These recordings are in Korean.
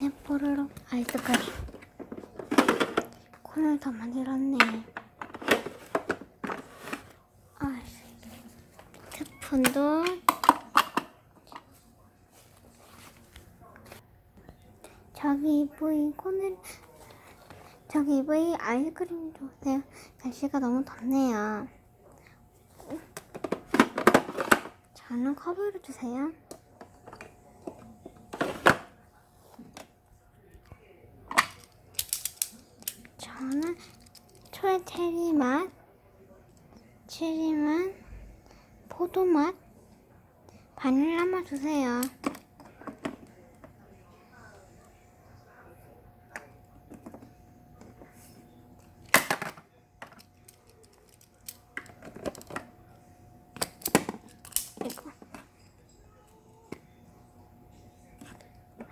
네, 뽀로로 아이스크림 콘을 더 만들었네. 아, 스푼도. 저기 보이 콘을 저기 보이 아이스크림 주세요 날씨가 너무 덥네요. 저는 컵으로 주세요 저는 초의 체리 맛, 체리 맛, 포도 맛, 바닐라 맛 주세요.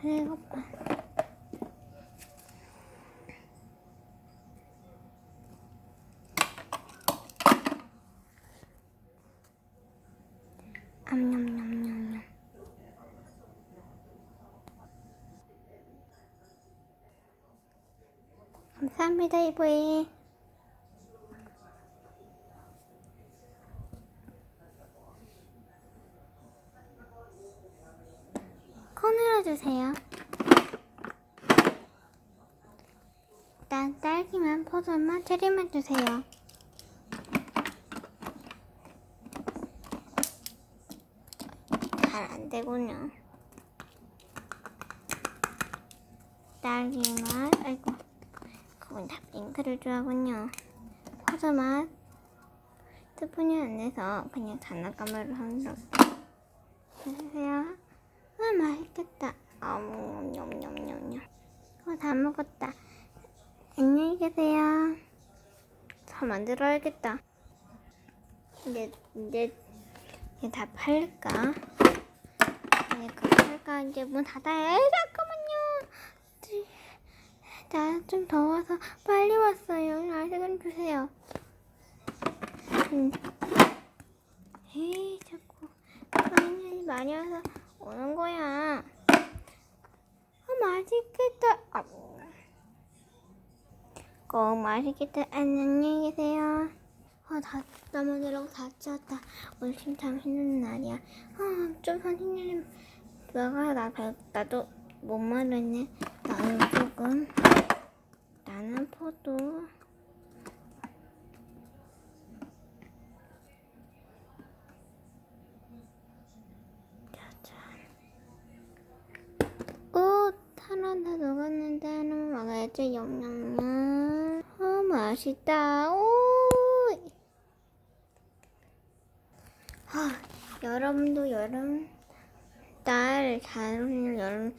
그리고 암냠냠냠냠. 감사합니다, 이보이. 콘으로 주세요. 일단 딸기만, 포도만, 체리만 주세요. 안 되군요. 딸기 맛, 아이고, 그건 다 핑크를 좋아하군요. 포도 맛, 스푼이 안 내서 그냥 장난감으로 한번 주세요. 아, 맛있겠다. 아무, 냠냠냠냠. 어, 다 먹었다. 안녕히 계세요. 더 만들어야겠다. 이제, 이제, 이제 다 팔릴까? 네, 그럴까 이제 문 닫아야 해. 잠깐만요. 나 좀 더워서 빨리 왔어요. 아이스크림 주세요. 음. 에이 자꾸 아니 많이 와서 오는 거야. 아 맛있겠다. 아. 꼭 맛있겠다. 안녕히 계세요. 아, 다, 나무들하고 다. 오늘 참 힘든 날이야. 아, 좀 선생님, 너가 나, 배- 나도 못 말했네. 나는 조금, 나는 포도. 오, 하나 다 녹았는데 하나만 먹어야지. 영영영. 어, 맛있다. 오! 아, 여러분도 여름 딸잘 어울리는 여름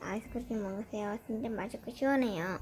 아이스크림 먹으세요. 진짜 맛있고 시원해요.